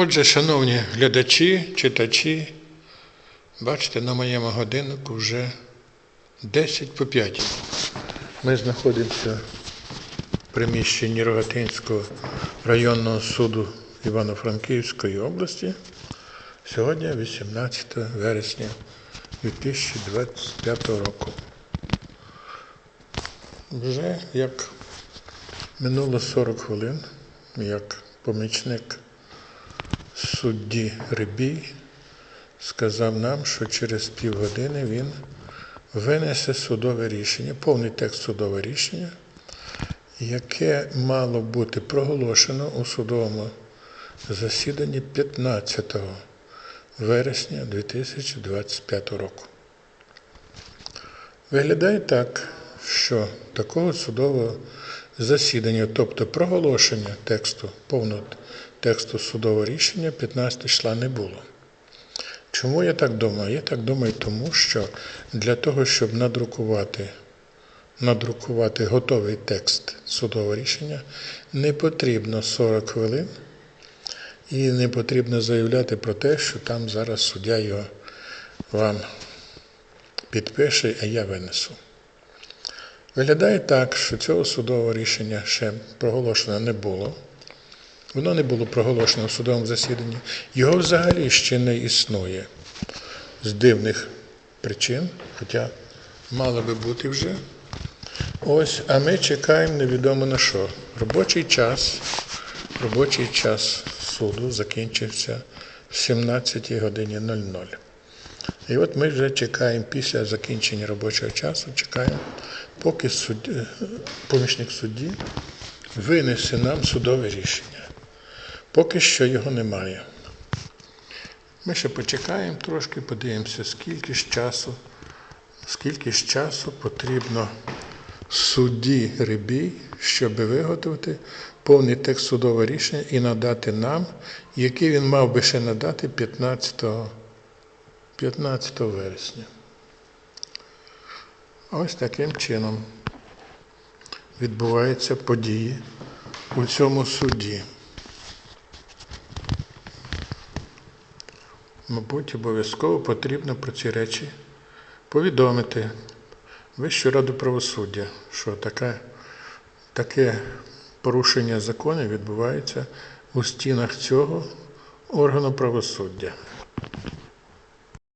Отже, шановні глядачі, читачі, бачите, на моєму годиннику вже 10 по 5. Ми знаходимося в приміщенні Рогатинського районного суду Івано-Франківської області. Сьогодні 18 вересня 2025 року. Вже як минуло 40 хвилин, як помічник судді Рибій сказав нам, що через півгодини він винесе судове рішення, повний текст судового рішення, яке мало бути проголошено у судовому засіданні 15 вересня 2025 року. Виглядає так, що такого судового засідання, тобто проголошення тексту, повного тексту судового рішення 15 числа не було. Чому я так думаю? Я так думаю, тому що для того, щоб надрукувати, надрукувати готовий текст судового рішення, не потрібно 40 хвилин і не потрібно заявляти про те, що там зараз суддя його вам підпише, а я винесу. Виглядає так, що цього судового рішення ще проголошено не було. Воно не було проголошено в судовому засіданні. Його взагалі ще не існує з дивних причин, хоча мало би бути вже. Ось, а ми чекаємо невідомо на що. Робочий час, робочий час суду закінчився в 17 годині 00. І от ми вже чекаємо після закінчення робочого часу, чекаємо, поки судді, помічник судді винесе нам судове рішення. Поки що його немає. Ми ще почекаємо трошки, подивимося, скільки ж часу, скільки ж часу потрібно судді Рибій, щоб виготовити повний текст судового рішення і надати нам, який він мав би ще надати 15 15 вересня. Ось таким чином відбуваються події у цьому суді. Мабуть, обов'язково потрібно про ці речі повідомити Вищу раду правосуддя, що таке, таке порушення законів відбувається у стінах цього органу правосуддя.